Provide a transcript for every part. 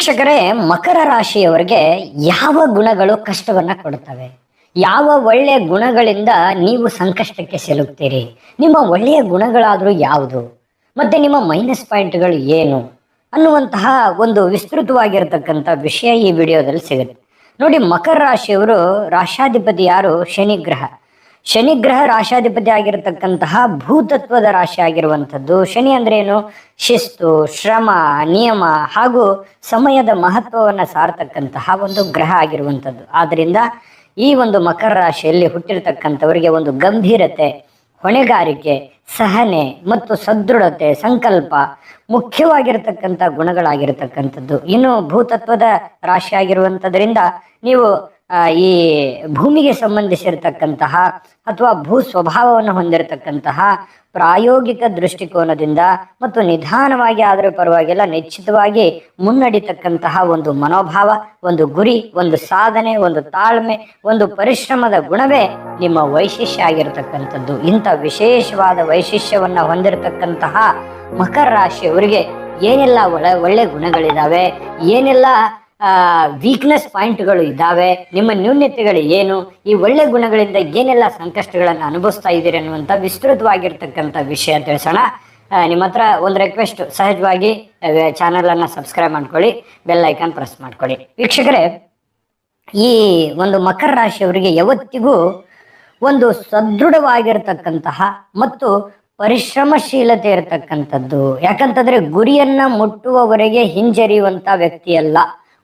ವೀಕ್ಷಕರೇ, ಮಕರ ರಾಶಿಯವರಿಗೆ ಯಾವ ಗುಣಗಳು ಕಷ್ಟವನ್ನ ಕೊಡುತ್ತವೆ ಯಾವ ಒಳ್ಳೆಯ ಗುಣಗಳಿಂದ ನೀವು ಸಂಕಷ್ಟಕ್ಕೆ ಸಿಲುಕ್ತೀರಿ? ನಿಮ್ಮ ಒಳ್ಳೆಯ ಗುಣಗಳಾದರೂ ಯಾವುದು? ಮತ್ತೆ ನಿಮ್ಮ ಮೈನಸ್ ಪಾಯಿಂಟ್ಗಳು ಏನು? ಅನ್ನುವಂತಹ ಒಂದು ವಿಸ್ತೃತವಾಗಿರತಕ್ಕಂಥ ವಿಷಯ ಈ ವಿಡಿಯೋದಲ್ಲಿ ಸಿಗುತ್ತೆ. ನೋಡಿ, ಮಕರ ರಾಶಿಯವರು ರಾಶಾಧಿಪತಿ ಯಾರು? ಶನಿ ಗ್ರಹ. ಶನಿ ಗ್ರಹ ರಾಶಾಧಿಪತಿ ಆಗಿರತಕ್ಕಂತಹ ಭೂತತ್ವದ ರಾಶಿ ಆಗಿರುವಂಥದ್ದು. ಶನಿ ಅಂದ್ರೆ ಏನು? ಶಿಸ್ತು, ಶ್ರಮ, ನಿಯಮ ಹಾಗೂ ಸಮಯದ ಮಹತ್ವವನ್ನು ಸಾರತಕ್ಕಂತಹ ಒಂದು ಗ್ರಹ ಆಗಿರುವಂಥದ್ದು. ಆದ್ರಿಂದ ಈ ಒಂದು ಮಕರ ರಾಶಿಯಲ್ಲಿ ಹುಟ್ಟಿರ್ತಕ್ಕಂಥವರಿಗೆ ಒಂದು ಗಂಭೀರತೆ, ಹೊಣೆಗಾರಿಕೆ, ಸಹನೆ ಮತ್ತು ಸದೃಢತೆ, ಸಂಕಲ್ಪ ಮುಖ್ಯವಾಗಿರತಕ್ಕಂಥ ಗುಣಗಳಾಗಿರತಕ್ಕಂಥದ್ದು. ಇನ್ನು ಭೂತತ್ವದ ರಾಶಿ ಆಗಿರುವಂಥದ್ರಿಂದ ನೀವು ಈ ಭೂಮಿಗೆ ಸಂಬಂಧಿಸಿರತಕ್ಕಂತಹ ಅಥವಾ ಭೂ ಸ್ವಭಾವವನ್ನು ಹೊಂದಿರತಕ್ಕಂತಹ ಪ್ರಾಯೋಗಿಕ ದೃಷ್ಟಿಕೋನದಿಂದ ಮತ್ತು ನಿಧಾನವಾಗಿ ಆದರೂ ಪರವಾಗಿಲ್ಲ, ನಿಶ್ಚಿತವಾಗಿ ಮುನ್ನಡಿತಕ್ಕಂತಹ ಒಂದು ಮನೋಭಾವ, ಒಂದು ಗುರಿ, ಒಂದು ಸಾಧನೆ, ಒಂದು ತಾಳ್ಮೆ, ಒಂದು ಪರಿಶ್ರಮದ ಗುಣವೇ ನಿಮ್ಮ ವೈಶಿಷ್ಯ ಆಗಿರತಕ್ಕಂಥದ್ದು. ಇಂಥ ವಿಶೇಷವಾದ ವೈಶಿಷ್ಯವನ್ನು ಹೊಂದಿರತಕ್ಕಂತಹ ಮಕರ ರಾಶಿಯವರಿಗೆ ಏನೆಲ್ಲ ಒಳ್ಳೆ ಒಳ್ಳೆ ಗುಣಗಳಿದಾವೆ, ಏನೆಲ್ಲ ವೀಕ್ನೆಸ್ ಪಾಯಿಂಟ್ಗಳು ಇದ್ದಾವೆ. ನಿಮ್ಮ ನ್ಯೂನ್ಯತೆಗಳು ಏನು? ಈ ಒಳ್ಳೆ ಗುಣಗಳಿಂದ ಏನೆಲ್ಲ ಸಂಕಷ್ಟಗಳನ್ನು ಅನುಭವಿಸ್ತಾ ಇದ್ದೀರಿ ಅನ್ನುವಂಥ ವಿಸ್ತೃತವಾಗಿರ್ತಕ್ಕಂಥ ವಿಷಯ ತಿಳಿಸೋಣ ನಿಮ್ಮ ಹತ್ರ ಒಂದು ರಿಕ್ವೆಸ್ಟ್ ಸಹಜವಾಗಿ ಚಾನಲನ್ನು ಸಬ್ಸ್ಕ್ರೈಬ್ ಮಾಡ್ಕೊಳ್ಳಿ ಬೆಲ್ ಐಕಾನ್ ಪ್ರೆಸ್ ಮಾಡ್ಕೊಳ್ಳಿ. ವೀಕ್ಷಕರೇ, ಈ ಒಂದು ಮಕರ ರಾಶಿಯವರಿಗೆ ಯಾವತ್ತಿಗೂ ಒಂದು ಸದೃಢವಾಗಿರ್ತಕ್ಕಂತಹ ಮತ್ತು ಪರಿಶ್ರಮಶೀಲತೆ ಇರತಕ್ಕಂಥದ್ದು. ಯಾಕಂತಂದ್ರೆ ಗುರಿಯನ್ನ ಮುಟ್ಟುವವರೆಗೆ ಹಿಂಜರಿಯುವಂತ ವ್ಯಕ್ತಿ ಅಲ್ಲ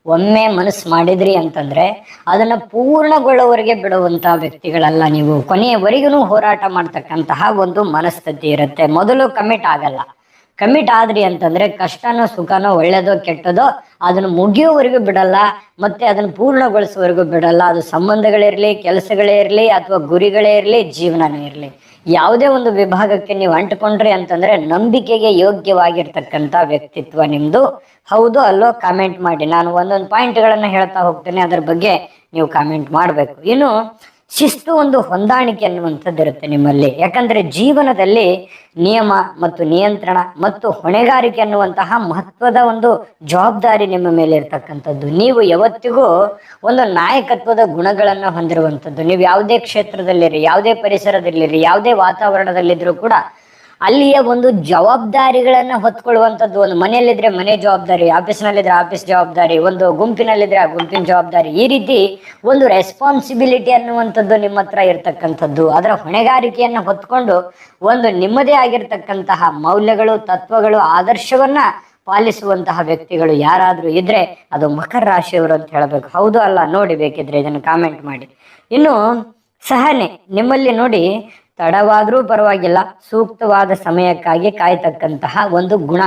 ಒಮ್ಮೆ ಮನಸ್ಸು ಮಾಡಿದ್ರಿ ಅಂತಂದ್ರೆ ಅದನ್ನ ಪೂರ್ಣಗೊಳ್ಳೋವರೆಗೆ ಬಿಡುವಂತಹ ವ್ಯಕ್ತಿಗಳಲ್ಲ ನೀವು. ಕೊನೆಯವರೆಗೂ ಹೋರಾಟ ಮಾಡ್ತಕ್ಕಂತಹ ಒಂದು ಮನಸ್ಥಿತಿ ಇರುತ್ತೆ. ಮೊದಲು ಕಮಿಟ್ ಆಗಲ್ಲ. ಕಮಿಟ್ ಆದ್ರಿ ಅಂತಂದ್ರೆ ಕಷ್ಟನೋ ಸುಖನೋ ಒಳ್ಳೇದೋ ಕೆಟ್ಟದೋ ಅದನ್ನು ಮುಗಿಯೋವರೆಗೂ ಬಿಡಲ್ಲ. ಮತ್ತೆ ಅದನ್ನು ಪೂರ್ಣಗೊಳಿಸುವವರೆಗೂ ಬಿಡಲ್ಲ. ಅದು ಸಂಬಂಧಗಳಿರಲಿ ಕೆಲಸಗಳೇ ಇರಲಿ, ಅಥವಾ ಗುರಿಗಳೇ ಇರಲಿ, ಜೀವನನೇ ಇರಲಿ. ಯಾವುದೇ ಒಂದು ವಿಭಾಗಕ್ಕೆ ನೀವು ಅಂಟ್ಕೊಂಡ್ರಿ ಅಂತಂದ್ರೆ ನಂಬಿಕೆಗೆ ಯೋಗ್ಯವಾಗಿರ್ತಕ್ಕಂಥ ವ್ಯಕ್ತಿತ್ವ ನಿಮ್ದು. ಹೌದು, ಅಲ್ಲೋ ಕಾಮೆಂಟ್ ಮಾಡಿ. ನಾನು ಒಂದೊಂದು ಪಾಯಿಂಟ್ಗಳನ್ನು ಹೇಳ್ತಾ ಹೋಗ್ತೇನೆ. ಅದ್ರ ಬಗ್ಗೆ ನೀವು ಕಾಮೆಂಟ್ ಮಾಡಬೇಕು. ಇನ್ನು ಶಿಸ್ತು ಒಂದು ಹೊಂದಾಣಿಕೆ ಅನ್ನುವಂಥದ್ದು ಇರುತ್ತೆ ನಿಮ್ಮಲ್ಲಿ. ಯಾಕಂದ್ರೆ ಜೀವನದಲ್ಲಿ ನಿಯಮ ಮತ್ತು ನಿಯಂತ್ರಣ ಮತ್ತು ಹೊಣೆಗಾರಿಕೆ ಅನ್ನುವಂತಹ ಮಹತ್ವದ ಒಂದು ಜವಾಬ್ದಾರಿ ನಿಮ್ಮ ಮೇಲೆ ಇರ್ತಕ್ಕಂಥದ್ದು. ನೀವು ಯಾವತ್ತಿಗೂ ಒಂದು ನಾಯಕತ್ವದ ಗುಣಗಳನ್ನು ಹೊಂದಿರುವಂಥದ್ದು. ನೀವು ಯಾವುದೇ ಕ್ಷೇತ್ರದಲ್ಲಿರಿ, ಯಾವುದೇ ಪರಿಸರದಲ್ಲಿರಿ, ಯಾವುದೇ ವಾತಾವರಣದಲ್ಲಿದ್ರು ಕೂಡ ಅಲ್ಲಿಯ ಒಂದು ಜವಾಬ್ದಾರಿಗಳನ್ನ ಹೊತ್ಕೊಳ್ಳುವಂಥದ್ದು ಒಂದು ಮನೆಯಲ್ಲಿದ್ರೆ ಮನೆ ಜವಾಬ್ದಾರಿ, ಆಫೀಸ್ನಲ್ಲಿದ್ರೆ ಆಫೀಸ್ ಜವಾಬ್ದಾರಿ, ಒಂದು ಗುಂಪಿನಲ್ಲಿದ್ರೆ ಆ ಗುಂಪಿನ ಜವಾಬ್ದಾರಿ. ಈ ರೀತಿ ಒಂದು ರೆಸ್ಪಾನ್ಸಿಬಿಲಿಟಿ ಅನ್ನುವಂಥದ್ದು ನಿಮ್ಮ ಹತ್ರ ಇರ್ತಕ್ಕಂಥದ್ದು. ಅದರ ಹೊಣೆಗಾರಿಕೆಯನ್ನು ಹೊತ್ಕೊಂಡು ಒಂದು ನಿಮ್ಮದೇ ಆಗಿರ್ತಕ್ಕಂತಹ ಮೌಲ್ಯಗಳು, ತತ್ವಗಳು, ಆದರ್ಶವನ್ನ ಪಾಲಿಸುವಂತಹ ವ್ಯಕ್ತಿಗಳು ಯಾರಾದರೂ ಇದ್ರೆ ಅದು ಮಕರ ರಾಶಿಯವರು ಅಂತ ಹೇಳಬೇಕು. ಹೌದು ಅಲ್ಲ? ನೋಡಿ ಬೇಕಿದ್ರೆ ಇದನ್ನು ಕಾಮೆಂಟ್ ಮಾಡಿ. ಇನ್ನು ಸಹನೆ, ನಿಮ್ಮಲ್ಲಿ ನೋಡಿ ತಡವಾದ್ರೂ ಪರವಾಗಿಲ್ಲ, ಸೂಕ್ತವಾದ ಸಮಯಕ್ಕಾಗಿ ಕಾಯ್ತಕ್ಕಂತಹ ಒಂದು ಗುಣ,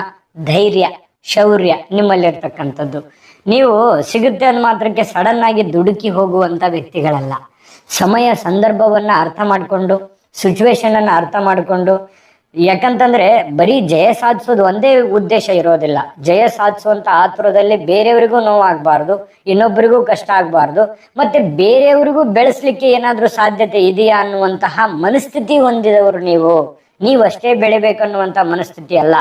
ಧೈರ್ಯ, ಶೌರ್ಯ ನಿಮ್ಮಲ್ಲಿರ್ತಕ್ಕಂಥದ್ದು. ನೀವು ಸಿಗುತ್ತೆ ಅಂದ ಮಾತ್ರಕ್ಕೆ ಸಡನ್ ಆಗಿ ದುಡುಕಿ ಹೋಗುವಂತ ವ್ಯಕ್ತಿಗಳಲ್ಲ. ಸಮಯ, ಸಂದರ್ಭವನ್ನ ಅರ್ಥ ಮಾಡಿಕೊಂಡು ಸಿಚುವೇಶನ್ ಅನ್ನ ಅರ್ಥ ಮಾಡಿಕೊಂಡು ಯಾಕಂತಂದ್ರೆ ಬರೀ ಜಯ ಸಾಧಿಸೋದು ಒಂದೇ ಉದ್ದೇಶ ಇರೋದಿಲ್ಲ. ಜಯ ಸಾಧಿಸುವಂತ ಆತುರದಲ್ಲಿ ಬೇರೆಯವರಿಗೂ ನೋವಾಗಬಾರ್ದು, ಇನ್ನೊಬ್ಬರಿಗೂ ಕಷ್ಟ ಆಗಬಾರ್ದು, ಮತ್ತೆ ಬೇರೆಯವರಿಗೂ ಬೆಳೆಸ್ಲಿಕ್ಕೆ ಏನಾದ್ರೂ ಸಾಧ್ಯತೆ ಇದೆಯಾ ಅನ್ನುವಂತಹ ಮನಸ್ಥಿತಿ ಹೊಂದಿದವರು ನೀವು. ನೀವು ಅಷ್ಟೇ ಬೆಳಿಬೇಕನ್ನುವಂತ ಮನಸ್ಥಿತಿ ಅಲ್ಲ.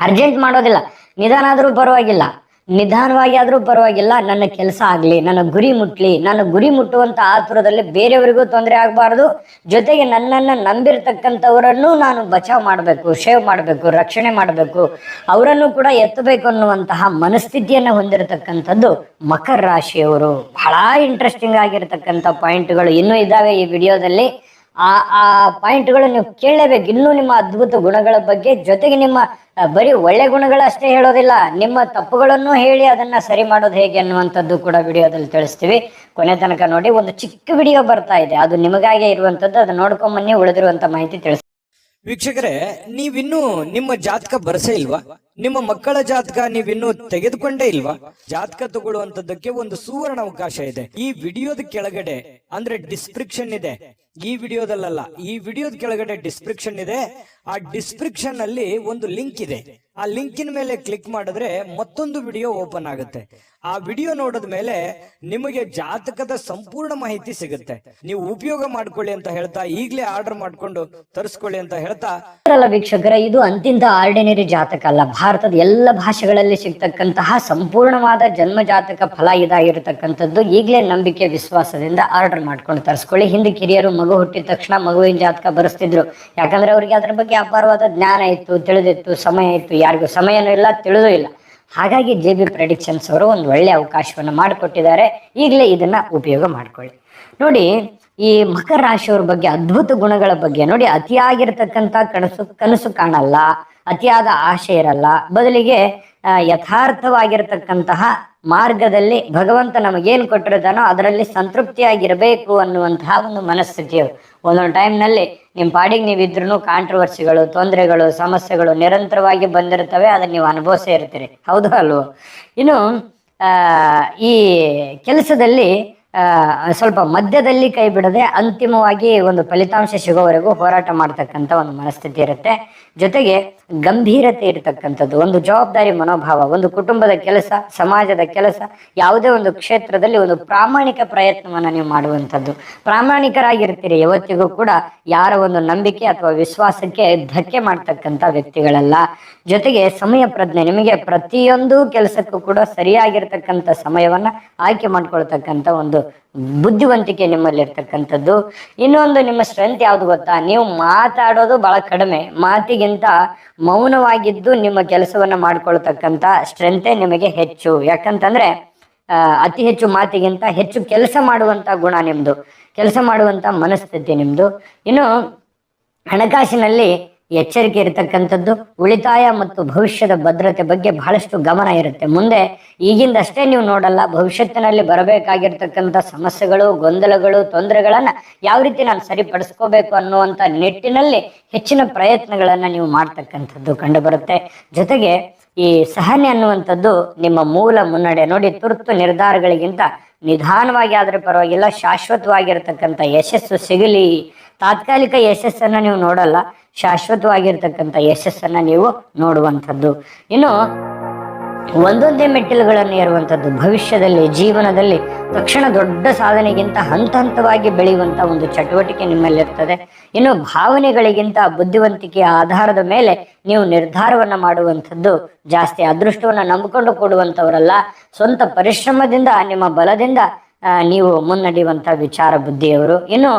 ಅರ್ಜೆಂಟ್ ಮಾಡೋದಿಲ್ಲ. ನಿಧಾನ ಆದ್ರೂ ಪರವಾಗಿಲ್ಲ. ನಿಧಾನವಾಗಿ ಆದ್ರೂ ಪರವಾಗಿಲ್ಲ, ನನ್ನ ಕೆಲಸ ಆಗ್ಲಿ, ನನ್ನ ಗುರಿ ಮುಟ್ಲಿ, ನನ್ನ ಗುರಿ ಮುಟ್ಟುವಂತ ಆತುರದಲ್ಲಿ ಬೇರೆಯವರಿಗೂ ತೊಂದರೆ ಆಗಬಾರ್ದು. ಜೊತೆಗೆ ನನ್ನನ್ನು ನಂಬಿರ್ತಕ್ಕಂಥವರನ್ನು ನಾನು ಬಚಾವ್ ಮಾಡಬೇಕು ಸೇವ್ ಮಾಡಬೇಕು, ರಕ್ಷಣೆ ಮಾಡಬೇಕು. ಅವರನ್ನು ಕೂಡ ಎತ್ತಬೇಕು ಅನ್ನುವಂತಹ ಮನಸ್ಥಿತಿಯನ್ನು ಹೊಂದಿರತಕ್ಕಂಥದ್ದು ಮಕರ ರಾಶಿಯವರು. ಬಹಳ ಇಂಟ್ರೆಸ್ಟಿಂಗ್ ಆಗಿರತಕ್ಕಂಥ ಪಾಯಿಂಟ್ಗಳು ಇನ್ನೂ ಇದ್ದಾವೆ ಈ ವಿಡಿಯೋದಲ್ಲಿ ಆ ಆ ಪಾಯಿಂಟ್ಗಳು ನೀವು ಕೇಳಲೇಬೇಕು. ಇನ್ನೂ ನಿಮ್ಮ ಅದ್ಭುತ ಗುಣಗಳ ಬಗ್ಗೆ ಜೊತೆಗೆ ನಿಮ್ಮ ಬರೀ ಒಳ್ಳೆ ಗುಣಗಳಷ್ಟೇ ಹೇಳೋದಿಲ್ಲ. ನಿಮ್ಮ ತಪ್ಪುಗಳನ್ನು ಹೇಳಿ ಅದನ್ನ ಸರಿ ಮಾಡೋದು ಹೇಗೆ ಅನ್ನುವಂಥದ್ದು ಕೂಡ ವಿಡಿಯೋದಲ್ಲಿ ತಿಳಿಸ್ತೀವಿ. ಕೊನೆ ತನಕ ನೋಡಿ, ಒಂದು ಚಿಕ್ಕ ವಿಡಿಯೋ ಬರ್ತಾ ಇದೆ. ಅದು ನಿಮಗಾಗೆ ಇರುವಂತದ್ದು ಅದು ನೋಡ್ಕೊಂಡ್ ಬನ್ನಿ ಉಳಿದಿರುವಂತ ಮಾಹಿತಿ ತಿಳಿಸ್ತೀವಿ ವೀಕ್ಷಕರೇ, ನೀವಿನ್ನೂ ನಿಮ್ಮ ಜಾತಕ ಬರಸೇ ಇಲ್ವಾ? ನಿಮ್ಮ ಮಕ್ಕಳ ಜಾತಕ ನೀವಿನ್ನೂ ತೆಗೆದುಕೊಂಡೇ ಇಲ್ವಾ? ಜಾತಕ ತಗೊಳ್ಳುವಂತದ್ದಕ್ಕೆ ಒಂದು ಸುವರ್ಣ ಅವಕಾಶ ಇದೆ. ಈ ವಿಡಿಯೋದ ಕೆಳಗಡೆ, ಅಂದ್ರೆ ಡಿಸ್ಕ್ರಿಪ್ಷನ್ ಇದೆ. ಈ ವಿಡಿಯೋದಲ್ಲ ಈ ವಿಡಿಯೋದ ಕೆಳಗಡೆ ಡಿಸ್ಕ್ರಿಪ್ಷನ್ ಇದೆ. ಆ ಡಿಸ್ಕ್ರಿಪ್ಷನ್ ಅಲ್ಲಿ ಒಂದು ಲಿಂಕ್ ಇದೆ. ಆ ಲಿಂಕಿನ ಮೇಲೆ ಕ್ಲಿಕ್ ಮಾಡಿದ್ರೆ ಮತ್ತೊಂದು ವಿಡಿಯೋ ಓಪನ್ ಆಗುತ್ತೆ. ಆ ವಿಡಿಯೋ ನೋಡಿದ ಮೇಲೆ ನಿಮಗೆ ಜಾತಕದ ಸಂಪೂರ್ಣ ಮಾಹಿತಿ ಸಿಗುತ್ತೆ. ನೀವು ಉಪಯೋಗ ಮಾಡ್ಕೊಳ್ಳಿ ಅಂತ ಹೇಳ್ತಾ ಈಗ್ಲೇ ಆರ್ಡರ್ ಮಾಡ್ಕೊಂಡು ತರಿಸ್ಕೊಳ್ಳಿ ಅಂತ ಹೇಳ್ತಾ ವೀಕ್ಷಕರ, ಇದು ಅಂತಿಂತ ಆರ್ಡಿನರಿ ಜಾತಕ ಅಲ್ಲ. ಭಾರತದ ಎಲ್ಲ ಭಾಷೆಗಳಲ್ಲಿ ಸಿಗ್ತಕ್ಕಂತಹ ಸಂಪೂರ್ಣವಾದ ಜನ್ಮ ಜಾತಕ ಫಲ ಇದಾಗಿರತಕ್ಕಂಥದ್ದು ಈಗ್ಲೇ ನಂಬಿಕೆ, ವಿಶ್ವಾಸದಿಂದ ಆರ್ಡರ್ ಮಾಡ್ಕೊಂಡು ತರಿಸ್ಕೊಳ್ಳಿ. ಹಿಂದೆ ಕಿರಿಯರು ಮಗು ಹುಟ್ಟಿದ ತಕ್ಷಣ ಮಗುವಿನ ಜಾತಕ ಬರೆಸ್ತಿದ್ರು. ಯಾಕಂದ್ರೆ ಅವರಿಗೆ ಅದ್ರ ಬಗ್ಗೆ ಅಪಾರವಾದ ಜ್ಞಾನ ಇತ್ತು, ತಿಳಿದಿತ್ತು, ಸಮಯ ಇತ್ತು, ಯಾರಿಗೂ ಸಮಯನೂ ಇಲ್ಲ, ತಿಳಿದೂ ಇಲ್ಲ. ಹಾಗಾಗಿ ಜೆ ಬಿ ಪ್ರೆಡಿಕ್ಷನ್ಸ್ ಅವರು ಒಂದು ಒಳ್ಳೆ ಅವಕಾಶವನ್ನು ಮಾಡಿಕೊಟ್ಟಿದ್ದಾರೆ. ಈಗಲೇ ಇದನ್ನ ಉಪಯೋಗ ಮಾಡ್ಕೊಳ್ಳಿ. ನೋಡಿ, ಈ ಮಕರ ರಾಶಿಯವ್ರ ಬಗ್ಗೆ ಅದ್ಭುತ ಗುಣಗಳ ಬಗ್ಗೆ ನೋಡಿ, ಅತಿಯಾಗಿರ್ತಕ್ಕಂಥ ಕನಸು ಕನಸು ಕಾಣಲ್ಲ, ಅತಿಯಾದ ಆಶೆ ಇರಲ್ಲ. ಬದಲಿಗೆ ಯಥಾರ್ಥವಾಗಿರ್ತಕ್ಕಂತಹ ಮಾರ್ಗದಲ್ಲಿ ಭಗವಂತ ನಮಗೇನು ಕೊಟ್ಟಿರ್ತಾನೋ ಅದರಲ್ಲಿ ಸಂತೃಪ್ತಿಯಾಗಿರಬೇಕು ಅನ್ನುವಂತಹ ಒಂದು ಮನಸ್ಥಿತಿ ಅದು. ಒಂದೊಂದು ಟೈಮ್ನಲ್ಲಿ ನಿಮ್ಮ ಪಾಡಿಗೆ ನೀವಿದ್ರೂ ಕಾಂಟ್ರವರ್ಸಿಗಳು ತೊಂದರೆಗಳು, ಸಮಸ್ಯೆಗಳು ನಿರಂತರವಾಗಿ ಬಂದಿರ್ತವೆ ಅದನ್ನ ನೀವು ಅನುಭವಿಸೇ ಇರ್ತೀರಿ. ಹೌದು ಅಲ್ವೋ? ಇನ್ನು ಈ ಕೆಲಸದಲ್ಲಿ ಸ್ವಲ್ಪ ಮಧ್ಯದಲ್ಲಿ ಕೈ ಬಿಡದೆ ಅಂತಿಮವಾಗಿ ಒಂದು ಫಲಿತಾಂಶ ಸಿಗೋವರೆಗೂ ಹೋರಾಟ ಮಾಡ್ತಕ್ಕಂಥ ಒಂದು ಮನಸ್ಥಿತಿ ಇರುತ್ತೆ. ಜೊತೆಗೆ ಗಂಭೀರತೆ ಇರತಕ್ಕಂಥದ್ದು, ಒಂದು ಜವಾಬ್ದಾರಿ ಮನೋಭಾವ, ಒಂದು ಕುಟುಂಬದ ಕೆಲಸ, ಸಮಾಜದ ಕೆಲಸ, ಯಾವುದೇ ಒಂದು ಕ್ಷೇತ್ರದಲ್ಲಿ ಒಂದು ಪ್ರಾಮಾಣಿಕ ಪ್ರಯತ್ನವನ್ನು ನೀವು ಮಾಡುವಂಥದ್ದು. ಪ್ರಾಮಾಣಿಕರಾಗಿರ್ತೀರಿ ಯಾವತ್ತಿಗೂ ಕೂಡ, ಯಾರ ಒಂದು ನಂಬಿಕೆ ಅಥವಾ ವಿಶ್ವಾಸಕ್ಕೆ ಧಕ್ಕೆ ಮಾಡ್ತಕ್ಕಂಥ ವ್ಯಕ್ತಿಗಳಲ್ಲ. ಜೊತೆಗೆ ಸಮಯ ಪ್ರಜ್ಞೆ, ನಿಮಗೆ ಪ್ರತಿಯೊಂದು ಕೆಲಸಕ್ಕೂ ಕೂಡ ಸರಿಯಾಗಿರ್ತಕ್ಕಂಥ ಸಮಯವನ್ನ ಆಯ್ಕೆ ಮಾಡ್ಕೊಳ್ತಕ್ಕಂಥ ಒಂದು ಬುದ್ಧಿವಂತಿಕೆ ನಿಮ್ಮಲ್ಲಿ ಇರ್ತಕ್ಕಂಥದ್ದು ಇನ್ನೊಂದು ನಿಮ್ಮ ಸ್ಟ್ರೆಂತ್ ಯಾವ್ದು ಗೊತ್ತಾ? ನೀವು ಮಾತಾಡೋದು ಬಹಳ ಕಡಿಮೆ. ಮಾತಿಗಿಂತ ಮೌನವಾಗಿದ್ದು ನಿಮ್ಮ ಕೆಲಸವನ್ನ ಮಾಡ್ಕೊಳ್ತಕ್ಕಂಥ ಸ್ಟ್ರೆಂತೆ ನಿಮಗೆ ಹೆಚ್ಚು. ಯಾಕಂತಂದ್ರೆ ಅತಿ ಹೆಚ್ಚು ಮಾತಿಗಿಂತ ಹೆಚ್ಚು ಕೆಲಸ ಮಾಡುವಂತ ಗುಣ ನಿಮ್ದು. ಕೆಲಸ ಮಾಡುವಂತ ಮನಸ್ಥಿತಿ ನಿಮ್ದು. ಇನ್ನು ಹಣಕಾಸಿನಲ್ಲಿ ಎಚ್ಚರಿಕೆ ಇರತಕ್ಕಂಥದ್ದು, ಉಳಿತಾಯ ಮತ್ತು ಭವಿಷ್ಯದ ಭದ್ರತೆ ಬಗ್ಗೆ ಬಹಳಷ್ಟು ಗಮನ ಇರುತ್ತೆ. ಮುಂದೆ ಈಗಿಂದಷ್ಟೇ ನೀವು ನೋಡಲ್ಲ, ಭವಿಷ್ಯತ್ತಿನಲ್ಲಿ ಬರಬೇಕಾಗಿರ್ತಕ್ಕಂಥ ಸಮಸ್ಯೆಗಳು, ಗೊಂದಲಗಳು, ತೊಂದರೆಗಳನ್ನ ಯಾವ ರೀತಿ ನಾನು ಸರಿಪಡಿಸ್ಕೋಬೇಕು ಅನ್ನುವಂಥ ನಿಟ್ಟಿನಲ್ಲಿ ಹೆಚ್ಚಿನ ಪ್ರಯತ್ನಗಳನ್ನು ನೀವು ಮಾಡ್ತಕ್ಕಂಥದ್ದು ಕಂಡುಬರುತ್ತೆ. ಜೊತೆಗೆ ಈ ಸಹನೆ ಅನ್ನುವಂಥದ್ದು ನಿಮ್ಮ ಮೂಲ ಮುನ್ನಡೆ. ನೋಡಿ, ತುರ್ತು ನಿರ್ಧಾರಗಳಿಗಿಂತ ನಿಧಾನವಾಗಿ ಆದರೆ ಪರವಾಗಿಲ್ಲ, ಶಾಶ್ವತವಾಗಿರ್ತಕ್ಕಂಥ ಯಶಸ್ಸು ಸಿಗಲಿ ತಾತ್ಕಾಲಿಕ ಯಶಸ್ಸನ್ನ ನೀವು ನೋಡಲ್ಲ, ಶಾಶ್ವತವಾಗಿರ್ತಕ್ಕಂಥ ಯಶಸ್ಸನ್ನ ನೀವು ನೋಡುವಂಥದ್ದು. ಇನ್ನು ಒಂದೊಂದೇ ಮೆಟ್ಟಿಲುಗಳನ್ನು ಇರುವಂಥದ್ದು ಭವಿಷ್ಯದಲ್ಲಿ, ಜೀವನದಲ್ಲಿ ತಕ್ಷಣ ದೊಡ್ಡ ಸಾಧನೆಗಿಂತ ಹಂತ ಹಂತವಾಗಿ ಬೆಳೆಯುವಂತ ಒಂದು ಚಟುವಟಿಕೆ ನಿಮ್ಮಲ್ಲಿರ್ತದೆ ಇನ್ನು ಭಾವನೆಗಳಿಗಿಂತ ಬುದ್ಧಿವಂತಿಕೆಯ ಆಧಾರದ ಮೇಲೆ ನೀವು ನಿರ್ಧಾರವನ್ನ ಮಾಡುವಂಥದ್ದು ಜಾಸ್ತಿ. ಅದೃಷ್ಟವನ್ನು ನಂಬಿಕೊಂಡು ಕೊಡುವಂಥವರಲ್ಲ. ಸ್ವಂತ ಪರಿಶ್ರಮದಿಂದ, ನಿಮ್ಮ ಬಲದಿಂದ ನೀವು ಮುನ್ನಡೆಯುವಂತ ವಿಚಾರ ಬುದ್ಧಿಯವರು. ಇನ್ನು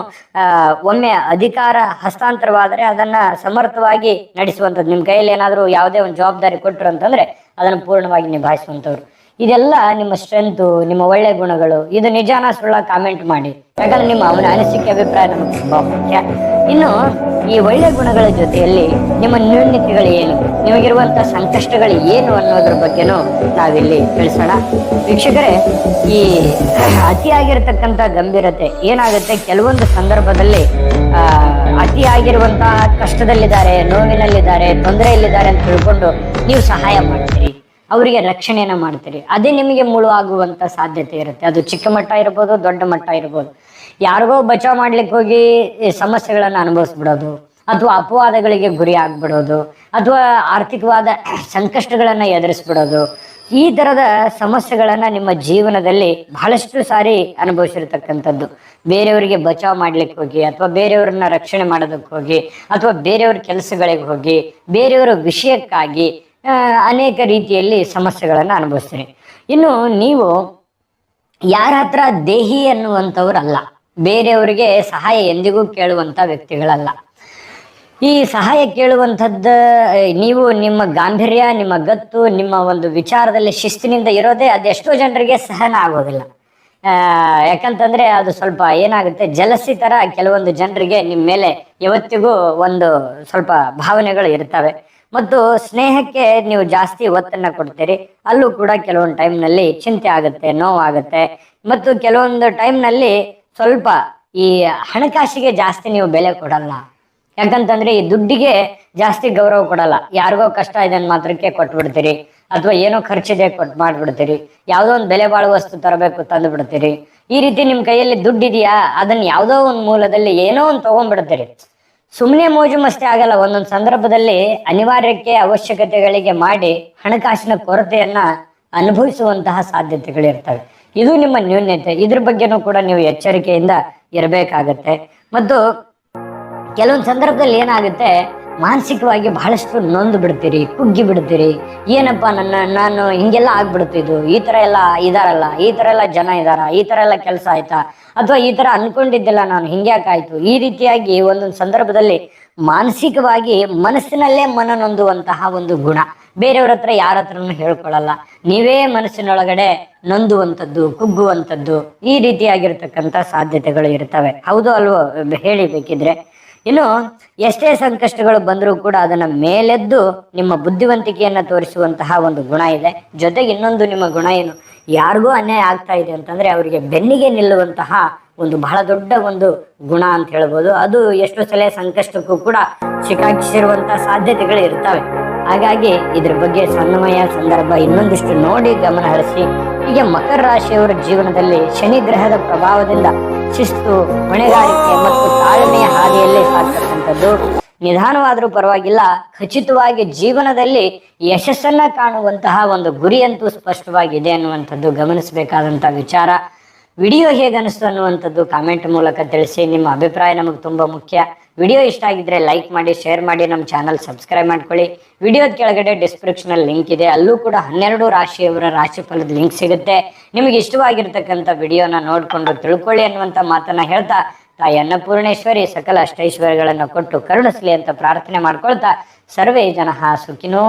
ಒಮ್ಮೆ ಅಧಿಕಾರ ಹಸ್ತಾಂತರವಾದರೆ ಅದನ್ನ ಸಮರ್ಥವಾಗಿ ನಡೆಸುವಂಥದ್ದು. ನಿಮ್ಮ ಕೈಯಲ್ಲಿ ಏನಾದರೂ ಯಾವುದೇ ಒಂದು ಜವಾಬ್ದಾರಿ ಕೊಟ್ಟರು ಅಂತಂದ್ರೆ ಅದನ್ನು ಪೂರ್ಣವಾಗಿ ನಿಭಾಯಿಸುವಂಥವ್ರು. ಇದೆಲ್ಲ ನಿಮ್ಮ ಸ್ಟ್ರೆಂತು ನಿಮ್ಮ ಒಳ್ಳೆ ಗುಣಗಳು. ಇದು ನಿಜಾನ ಸುಳ್ಳ ಕಾಮೆಂಟ್ ಮಾಡಿ. ಯಾಕಂದ್ರೆ ನಿಮ್ಮ ಅವನ ಅನಿಸಿಕೆ ಅಭಿಪ್ರಾಯ ನಮಗೆ ತುಂಬಾ ಮುಖ್ಯ. ಇನ್ನು ಈ ಒಳ್ಳೆ ಗುಣಗಳ ಜೊತೆಯಲ್ಲಿ ನಿಮ್ಮ ನ್ಯೂನ್ಯತೆಗಳು ಏನು? ನಿಮಗಿರುವಂತ ಸಂಕಷ್ಟಗಳು ಏನು ಅನ್ನೋದ್ರ ಬಗ್ಗೆನೂ ನಾವಿಲ್ಲಿ ತಿಳಿಸೋಣ. ವೀಕ್ಷಕರೇ, ಈ ಅತಿಯಾಗಿರ್ತಕ್ಕಂಥ ಗಂಭೀರತೆ ಏನಾಗುತ್ತೆ? ಕೆಲವೊಂದು ಸಂದರ್ಭದಲ್ಲಿ ಅತಿಯಾಗಿರುವಂತಹ ಕಷ್ಟದಲ್ಲಿದ್ದಾರೆ, ನೋವಿನಲ್ಲಿದ್ದಾರೆ, ತೊಂದರೆಯಲ್ಲಿದ್ದಾರೆ ಅಂತ ತಿಳ್ಕೊಂಡು ನೀವು ಸಹಾಯ ಮಾಡ್ತೀರಿ. ಅವರಿಗೆ ರಕ್ಷಣೆಯನ್ನ ಮಾಡ್ತೀರಿ. ಅದೇ ನಿಮಗೆ ಮುಳು ಆಗುವಂತ ಸಾಧ್ಯತೆ ಇರುತ್ತೆ. ಅದು ಚಿಕ್ಕ ಮಟ್ಟ ಇರ್ಬೋದು, ದೊಡ್ಡ ಮಟ್ಟ ಇರ್ಬೋದು. ಯಾರಿಗೋ ಬಚಾವ್ ಮಾಡ್ಲಿಕ್ಕೆ ಹೋಗಿ ಸಮಸ್ಯೆಗಳನ್ನು ಅನುಭವಿಸ್ಬಿಡೋದು, ಅಥವಾ ಅಪವಾದಗಳಿಗೆ ಗುರಿ ಆಗ್ಬಿಡೋದು, ಅಥವಾ ಆರ್ಥಿಕವಾದ ಸಂಕಷ್ಟಗಳನ್ನ ಎದುರಿಸ್ಬಿಡೋದು, ಈ ತರದ ಸಮಸ್ಯೆಗಳನ್ನ ನಿಮ್ಮ ಜೀವನದಲ್ಲಿ ಬಹಳಷ್ಟು ಸಾರಿ ಅನುಭವಿಸಿರ್ತಕ್ಕಂಥದ್ದು. ಬೇರೆಯವರಿಗೆ ಬಚಾವ್ ಮಾಡ್ಲಿಕ್ಕೆ ಹೋಗಿ, ಅಥವಾ ಬೇರೆಯವ್ರನ್ನ ರಕ್ಷಣೆ ಮಾಡೋದಕ್ಕೆ ಹೋಗಿ, ಅಥವಾ ಬೇರೆಯವ್ರ ಕೆಲಸಗಳಿಗೆ ಹೋಗಿ, ಬೇರೆಯವರ ವಿಷಯಕ್ಕಾಗಿ ಅನೇಕ ರೀತಿಯಲ್ಲಿ ಸಮಸ್ಯೆಗಳನ್ನು ಅನುಭವಿಸ್ತೀರಿ ಇನ್ನು ನೀವು ಯಾರ ಹತ್ರ ದೇಹಿ ಅನ್ನುವಂಥವ್ರಲ್ಲ, ಬೇರೆಯವರಿಗೆ ಸಹಾಯ ಎಂದಿಗೂ ಕೇಳುವಂಥ ವ್ಯಕ್ತಿಗಳಲ್ಲ. ಈ ಸಹಾಯ ಕೇಳುವಂಥದ್ದು ನೀವು ನಿಮ್ಮ ಗಾಂಭೀರ್ಯ, ನಿಮ್ಮ ಗತ್ತು, ನಿಮ್ಮ ಒಂದು ವಿಚಾರದಲ್ಲಿ ಶಿಸ್ತಿನಿಂದ ಇರೋದೇ ಅದೆಷ್ಟೋ ಜನರಿಗೆ ಸಹನ ಆಗೋದಿಲ್ಲ. ಯಾಕಂತಂದ್ರೆ ಅದು ಸ್ವಲ್ಪ ಏನಾಗುತ್ತೆ, ಜಲಸಿ ತರ ಕೆಲವೊಂದು ಜನರಿಗೆ ನಿಮ್ಮ ಮೇಲೆ ಯಾವತ್ತಿಗೂ ಒಂದು ಸ್ವಲ್ಪ ಭಾವನೆಗಳು ಇರ್ತವೆ. ಮತ್ತು ಸ್ನೇಹಕ್ಕೆ ನೀವು ಜಾಸ್ತಿ ಒತ್ತನ್ನ ಕೊಡ್ತೀರಿ, ಅಲ್ಲೂ ಕೂಡ ಕೆಲವೊಂದು ಟೈಮ್ನಲ್ಲಿ ಚಿಂತೆ ಆಗುತ್ತೆ, ನೋವಾಗುತ್ತೆ. ಮತ್ತು ಕೆಲವೊಂದು ಟೈಮ್ನಲ್ಲಿ ಸ್ವಲ್ಪ ಈ ಹಣಕಾಸಿಗೆ ಜಾಸ್ತಿ ನೀವು ಬೆಲೆ ಕೊಡಲ್ಲ. ಯಾಕಂತಂದ್ರೆ ಈ ದುಡ್ಡಿಗೆ ಜಾಸ್ತಿ ಗೌರವ ಕೊಡಲ್ಲ. ಯಾರಿಗೋ ಕಷ್ಟ ಇದೆ ಮಾತ್ರಕ್ಕೆ ಕೊಟ್ಬಿಡ್ತೀರಿ, ಅಥವಾ ಏನೋ ಖರ್ಚಿದೆ ಕೊಟ್ ಮಾಡ್ಬಿಡ್ತೀರಿ, ಯಾವುದೋ ಒಂದು ಬೆಲೆ ಬಾಳುವ ವಸ್ತು ತರಬೇಕು ತಂದು ಬಿಡ್ತೀರಿ ಈ ರೀತಿ ನಿಮ್ಮ ಕೈಯಲ್ಲಿ ದುಡ್ಡಿದೆಯಾ? ಅದನ್ನ ಯಾವುದೋ ಒಂದು ಮೂಲದಲ್ಲಿ ಏನೋ ಒಂದು ತಗೊಂಡ್ಬಿಡ್ತೀರಿ. ಸುಮ್ಮನೆ ಮೋಜು ಮಸ್ತಿ ಆಗಲ್ಲ. ಒಂದೊಂದು ಸಂದರ್ಭದಲ್ಲಿ ಅನಿವಾರ್ಯಕ್ಕೆ ಅವಶ್ಯಕತೆಗಳಿಗೆ ಮಾಡಿ ಹಣಕಾಸಿನ ಕೊರತೆಯನ್ನ ಅನುಭವಿಸುವಂತಹ ಸಾಧ್ಯತೆಗಳಿರ್ತವೆ. ಇದು ನಿಮ್ಮ ನ್ಯೂನ್ಯತೆ ಇದ್ರ ಬಗ್ಗೆನೂ ಕೂಡ ನೀವು ಎಚ್ಚರಿಕೆಯಿಂದ ಇರಬೇಕಾಗತ್ತೆ. ಮತ್ತು ಕೆಲವೊಂದು ಸಂದರ್ಭದಲ್ಲಿ ಏನಾಗುತ್ತೆ ಮಾನಸಿಕವಾಗಿ ಬಹಳಷ್ಟು ನೊಂದು ಬಿಡ್ತೀರಿ, ಕುಗ್ಗಿ ಬಿಡ್ತೀರಿ. ಏನಪ್ಪ ನನ್ನ, ನಾನು ಹಿಂಗೆಲ್ಲ ಆಗ್ಬಿಡ್ತಿದ್ದು. ಈ ಥರ ಎಲ್ಲ ಇದಾರಲ್ಲ, ಈ ಥರ ಎಲ್ಲ ಜನ ಇದಾರ, ಈ ಥರ ಎಲ್ಲ ಕೆಲಸ ಆಯ್ತಾ? ಅಥವಾ ಈ ಥರ ಅನ್ಕೊಂಡಿದ್ದಿಲ್ಲ ನಾನು ಹಿಂಗ್ಯಾಕಾಯ್ತು ಈ ರೀತಿಯಾಗಿ ಒಂದೊಂದು ಸಂದರ್ಭದಲ್ಲಿ ಮಾನಸಿಕವಾಗಿ ಮನಸ್ಸಿನಲ್ಲೇ ಮನ ನೊಂದುವಂತಹ ಒಂದು ಗುಣ. ಬೇರೆಯವ್ರ ಹತ್ರ ಯಾರ ಹತ್ರನೂ ಹೇಳ್ಕೊಳ್ಳಲ್ಲ ನೀವೇ ಮನಸ್ಸಿನೊಳಗಡೆ ನೊಂದುವಂಥದ್ದು, ಕುಗ್ಗುವಂಥದ್ದು ಈ ರೀತಿಯಾಗಿರ್ತಕ್ಕಂಥ ಸಾಧ್ಯತೆಗಳು ಇರ್ತವೆ. ಹೌದು ಅಲ್ವೋ? ಹೇಳಿ ಬೇಕಿದ್ರೆ. ಇನ್ನು ಎಷ್ಟೇ ಸಂಕಷ್ಟಗಳು ಬಂದರೂ ಕೂಡ ಅದನ್ನ ಮೇಲೆದ್ದು ನಿಮ್ಮ ಬುದ್ಧಿವಂತಿಕೆಯನ್ನ ತೋರಿಸುವಂತಹ ಒಂದು ಗುಣ ಇದೆ. ಜೊತೆಗೆ ಇನ್ನೊಂದು ನಿಮ್ಮ ಗುಣ ಏನು? ಯಾರಿಗೂ ಅನ್ಯಾಯ ಆಗ್ತಾ ಇದೆ ಅಂತಂದ್ರೆ ಅವರಿಗೆ ಬೆನ್ನಿಗೆ ನಿಲ್ಲುವಂತಹ ಒಂದು ಬಹಳ ದೊಡ್ಡ ಒಂದು ಗುಣ ಅಂತ ಹೇಳ್ಬೋದು. ಅದು ಎಷ್ಟೋ ಸಲ ಸಂಕಷ್ಟಕ್ಕೂ ಕೂಡ ಸಿಕ್ಕಾಕಿಸಿರುವಂತಹ ಸಾಧ್ಯತೆಗಳು ಇರ್ತವೆ. ಹಾಗಾಗಿ ಇದ್ರ ಬಗ್ಗೆ ಸಣ್ಣಮಯ ಸಂದರ್ಭ ಇನ್ನೊಂದಿಷ್ಟು ನೋಡಿ ಗಮನ ಹರಿಸಿ, ಹೀಗೆ ಮಕರ ರಾಶಿಯವರ ಜೀವನದಲ್ಲಿ ಶನಿ ಗ್ರಹದ ಪ್ರಭಾವದಿಂದ ಶಿಸ್ತು, ಹೊಣೆಗಾರಿಕೆ ಮತ್ತು ತಾಳ್ಮೆಯ ಹಾದಿಯಲ್ಲಿ ಸಾಕ್ತಕ್ಕಂಥದ್ದು. ನಿಧಾನವಾದರೂ ಪರವಾಗಿಲ್ಲ, ಖಚಿತವಾಗಿ ಜೀವನದಲ್ಲಿ ಯಶಸ್ಸನ್ನ ಕಾಣುವಂತಹ ಒಂದು ಗುರಿಯಂತೂ ಸ್ಪಷ್ಟವಾಗಿದೆ ಅನ್ನುವಂಥದ್ದು ಗಮನಿಸಬೇಕಾದಂಥ ವಿಚಾರ. ವಿಡಿಯೋ ಹೇಗನಿಸ್ತು ಅನ್ನುವಂಥದ್ದು ಕಾಮೆಂಟ್ ಮೂಲಕ ತಿಳಿಸಿ, ನಿಮ್ಮ ಅಭಿಪ್ರಾಯ ನಮಗೆ ತುಂಬ ಮುಖ್ಯ. ವಿಡಿಯೋ ಇಷ್ಟ ಆಗಿದ್ರೆ ಲೈಕ್ ಮಾಡಿ, ಶೇರ್ ಮಾಡಿ, ನಮ್ಮ ಚಾನಲ್ ಸಬ್ಸ್ಕ್ರೈಬ್ ಮಾಡ್ಕೊಳ್ಳಿ. ವಿಡಿಯೋದ ಕೆಳಗಡೆ ಡಿಸ್ಕ್ರಿಪ್ಷನ್ ಅಲ್ಲಿ ಲಿಂಕ್ ಇದೆ. ಅಲ್ಲೂ ಕೂಡ ಹನ್ನೆರಡು ರಾಶಿಯವರ ರಾಶಿ ಫಲದ ಲಿಂಕ್ ಸಿಗುತ್ತೆ. ನಿಮಗೆ ಇಷ್ಟವಾಗಿರ್ತಕ್ಕಂಥ ವಿಡಿಯೋನ ನೋಡಿಕೊಂಡು ತಿಳ್ಕೊಳ್ಳಿ ಅನ್ನುವಂಥ ಮಾತನ್ನ ಹೇಳ್ತಾ ತಾಯಿ ಅನ್ನಪೂರ್ಣೇಶ್ವರಿ ಸಕಲ ಅಷ್ಟೈಶ್ವರ್ಯಗಳನ್ನು ಕೊಟ್ಟು ಕರುಣಿಸಲಿ ಅಂತ ಪ್ರಾರ್ಥನೆ ಮಾಡ್ಕೊಳ್ತಾ, ಸರ್ವೇ ಜನ ಸುಖಿನೋ